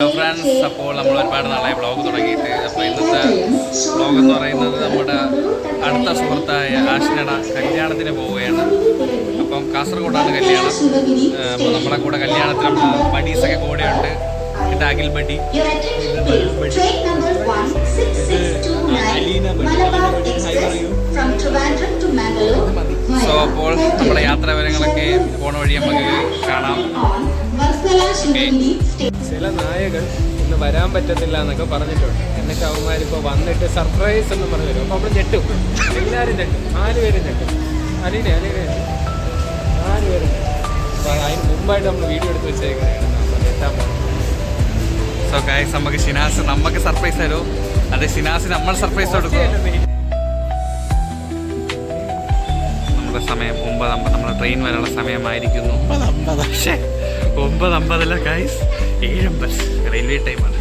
Hello friends അപ്പോൾ നമ്മൾ ഒരുപാട് നാളായി ബ്ലോഗ് തുടങ്ങിയിട്ട്. അപ്പോൾ ഇന്നത്തെ ബ്ലോഗ് എന്ന് പറയുന്നത് നമ്മുടെ അടുത്ത സുഹൃത്തായ ആഷിനട കല്യാണത്തിന് പോവുകയാണ്. അപ്പം കാസർഗോഡാണ് കല്യാണം. അപ്പോൾ നമ്മുടെ കൂടെ കല്യാണത്തിന് നമ്മുടെ ബഡീസൊക്കെ കൂടെയുണ്ട്. ഇത് Akhil buddy Train number 1662 Malabar Express from Trivandrum to Mangalore so അപ്പോൾ നമ്മുടെ യാത്രാ വിവരങ്ങളൊക്കെ പോണ വഴി നമുക്ക് കാണാം. ഓക്കെ. ചില നായകൾ ഇന്ന് വരാൻ പറ്റത്തില്ല എന്നൊക്കെ പറഞ്ഞിട്ടുണ്ട്. എന്നിട്ട് അവന്മാരിപ്പോൾ വന്നിട്ട് സർപ്രൈസ് എന്ന് പറഞ്ഞു തരും. അപ്പോൾ നമ്മൾ ഞെട്ടും. എല്ലാവരും ഞെട്ടും. നാല് പേരും ഞെട്ടും. അലീനെ അലീനെ. നാല് പേരും. അപ്പോൾ അതിന് മുമ്പായിട്ട് നമ്മൾ വീഡിയോ എടുത്ത് വെച്ചേക്കുന്നതാണ് നമ്മൾ ഞെട്ടാൻ പോകുന്നത്. സോ ഗൈസ് നമുക്ക് ഷിനാസ് നമുക്ക് സർപ്രൈസ് തരുമോ അതെ ഷിനാസ് നമ്മൾ സർപ്രൈസ് കൊടുക്കും. നമ്മുടെ സമയം ഒമ്പത് അമ്പത് നമ്മുടെ ട്രെയിൻ വരാനുള്ള സമയമായിരിക്കുന്നു. പക്ഷേ ഒമ്പത് അമ്പതല്ല ഗൈസ് ഏഴമ്പത് റെയിൽവേ ടൈമാണ്.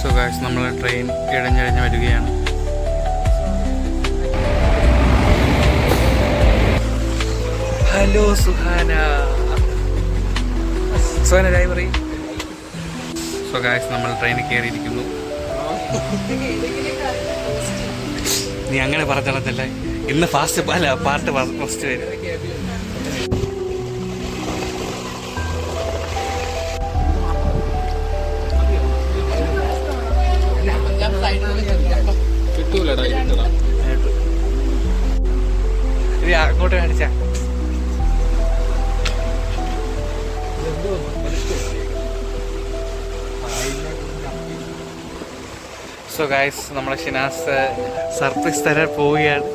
സോ ഗൈസ് നമ്മൾ ട്രെയിൻ ഇഴഞ്ഞഴിഞ്ഞ് വരികയാണ്. ഹലോ സുഹാന. സുഹാന ഡ്രൈവറി സോ ഗൈസ് നമ്മൾ ട്രെയിനിൽ കയറിയിരിക്കുന്നു. നീ അങ്ങനെ പറഞ്ഞിടത്തില്ല ഇന്ന് ഫാസ്റ്റ് അല്ല പാട്ട് ഫസ്റ്റ് വരും. ഇത് അങ്ങോട്ട് കാണിച്ച. സോ ഗായ്സ് നമ്മളെ ഷിനാസ് സർപ്രൈസ് തരാൻ പോവുകയാണ്.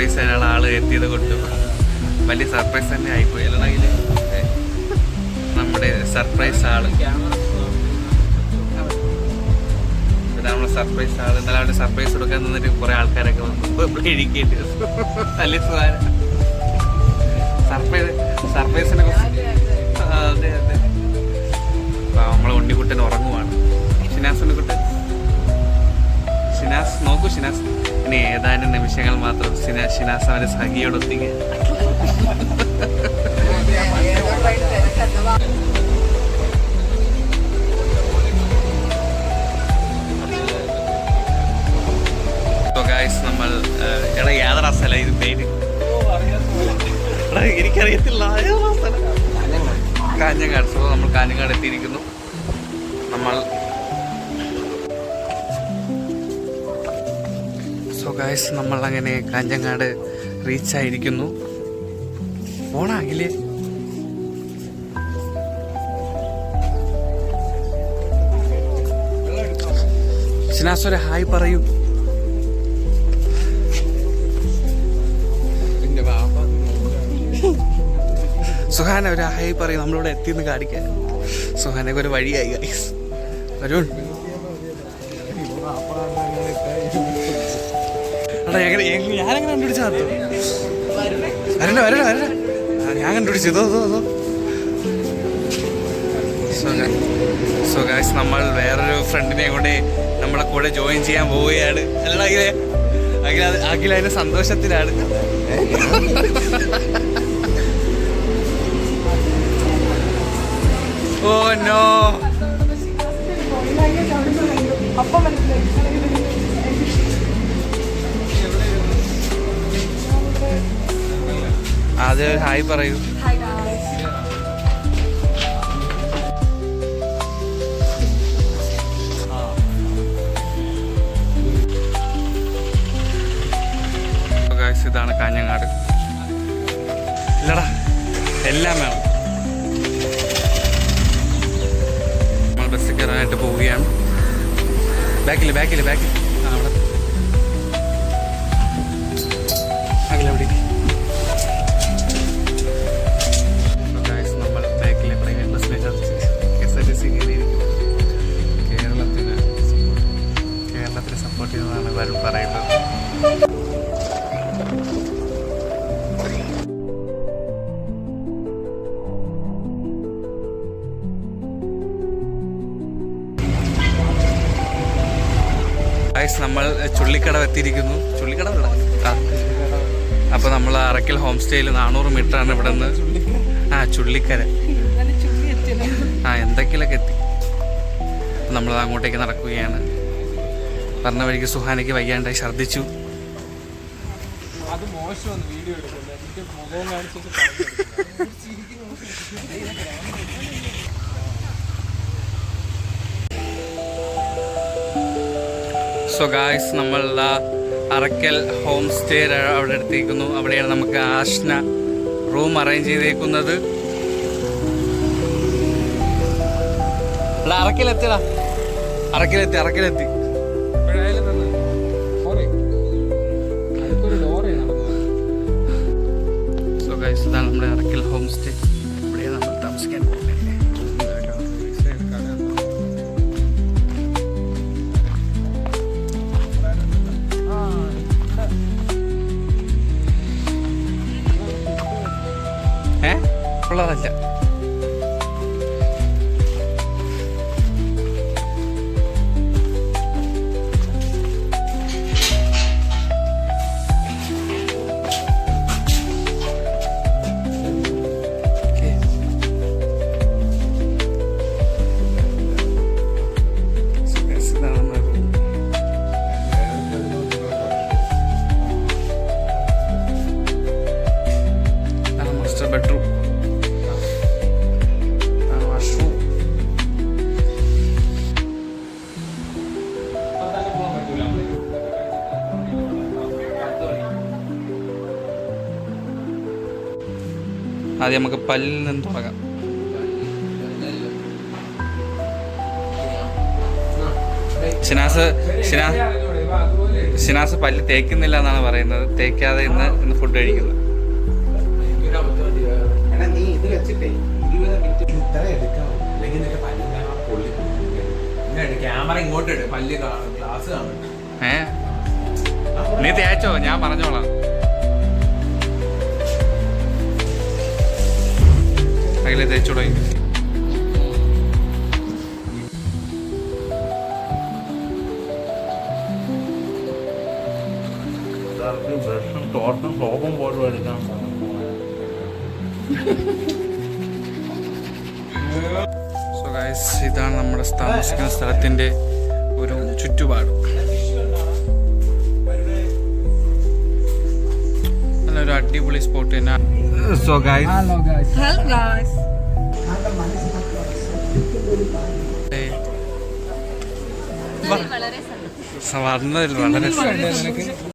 സർപ്രൈസ് തരാനുള്ള ആൾ എത്തിയത് കൊണ്ടും. വലിയ സർപ്രൈസ് തന്നെ ആയിപ്പോയി അല്ലെങ്കിൽ നമ്മുടെ സർപ്രൈസ് ആൾ. സർപ്രൈസ് ആൾ. ഇന്നലെ അവിടെ സർപ്രൈസ് കൊടുക്കാൻ നിന്നിട്ട് കുറെ ആൾക്കാരൊക്കെ വന്നു. നല്ല സുഖം സർപ്രൈസ് സർപ്രൈസിനെ കുറിച്ച്. അതെ അതെ. നമ്മളെ ഉണ്ണിക്കുട്ടൻ ഉറങ്ങുവാണ്. ഷിനാസ് ഉണ്ണിക്കുട്ടൻ. ഷിനാസ് നോക്കൂ ഷിനാസ്. ഇനി ഏതാനും നിമിഷങ്ങൾ മാത്രം സിനാ ഷിനാസ് അവന്റെ സഖിയോടൊത്തിക്ക് നമ്മൾ എടാ ഏതാ സ്ഥലം ഇത് പേര്. എനിക്കറിയത്തില്ല. കാഞ്ഞങ്ങാട്. സോ നമ്മൾ കാഞ്ഞങ്ങാട് എത്തിയിരിക്കുന്നു. നമ്മൾ ഗായ്സ് നമ്മൾ അങ്ങനെ കാഞ്ഞങ്ങാട് റീച്ച് ആയിരിക്കുന്നു. പോണാകില്ലേ ഷിനാസ് ഒരു ഹായ് പറയൂ. സുഹാന ഒരു ഹായ് പറയൂ. നമ്മളിവിടെ എത്തിയെന്ന് കാണിക്കാൻ. സുഹാനൊക്കെ ഒരു വഴിയായി ഗൈസ് വരൂ ഞാൻ കണ്ടുപിടിച്ചു. സോ നമ്മൾ വേറൊരു ഫ്രണ്ടിനെ കൂടെ നമ്മളെ കൂടെ ജോയിൻ ചെയ്യാൻ പോവുകയാണ്. അല്ലടാ അഖിലെ. അഖില അതിന്റെ സന്തോഷത്തിലാണ്. ഓ നോ അത് ഹായ് പറയൂ. ഇതാണ് കാഞ്ഞങ്ങാട്. ഇല്ലടാ എല്ലാം വേണം. നമ്മൾ ബസ്സിൽ കയറാനായിട്ട് പോവുകയാണ്. ബാക്കിൽ ബാക്കിൽ ബാക്കിൽ ആ അവിടെ. അകലെവിടെ ഗായ്സ് നമ്മൾ ചുള്ളിക്കടവ് എത്തിയിരിക്കുന്നു. ചുള്ളിക്കടവ് ആ. അപ്പോൾ നമ്മൾ അറക്കൽ ഹോം സ്റ്റേയിൽ നാനൂറ് മീറ്റർ ആണ് ഇവിടെ നിന്ന് ആ ചുള്ളിക്കര. ആ എന്തൊക്കെയൊക്കെ എത്തി. നമ്മൾ അങ്ങോട്ടേക്ക് നടക്കുകയാണ്. പറഞ്ഞ വഴിക്ക് സുഹാനയ്ക്ക് വയ്യാണ്ടായി മോശമാണ് വീഡിയോ സോ ഗായ്സ് നമ്മൾ അറക്കൽ ഹോം സ്റ്റേ അവിടെ എടുത്തിരിക്കുന്നു. അവിടെയാണ് നമുക്ക് ആഷ്ന റൂം അറേഞ്ച് ചെയ്തേക്കുന്നത്. എടാ, അറക്കലെത്തിയടാ. അറക്കലെത്തി അറക്കലെത്തി. സോ ഗായ്സ് ഇതാണ് നമ്മുടെ അറക്കൽ ഹോം സ്റ്റേ. ഇവിടെയാണ് നമ്മൾ താമസിക്കാൻ പോകുന്നത്. ഉള്ളതല്ല ആദ്യം നമുക്ക് പല്ലിൽ നിന്ന് തുടങ്ങാം. ഷിനാസ് ഷിനാ ഷിനാസ് പല്ല് തേക്കുന്നില്ല എന്നാണ് പറയുന്നത്. തേക്കാതെ ഇന്ന് ഇന്ന് ഫുഡ് കഴിക്കുന്നത് ക്യാമറ ഇങ്ങോട്ട് പല്ല് ഗ്ലാസ് കാണും. ഏ? നീ തേച്ചോ? ഞാൻ പറഞ്ഞോളാം. അഖിലെ തേച്ചു തുടങ്ങി ബ്രഷും ടോർച്ചും സോപ്പും പോലും എടുക്കാൻ സോ ഗൈസ് ഇതാണ് നമ്മുടെ താമസിക്കുന്ന സ്ഥലത്തിന്റെ ഒരു ചുറ്റുപാട്. നല്ലൊരു അടിപൊളി സ്പോട്ട് തന്നെ. So guys Hello guys. വളരെ വളരെ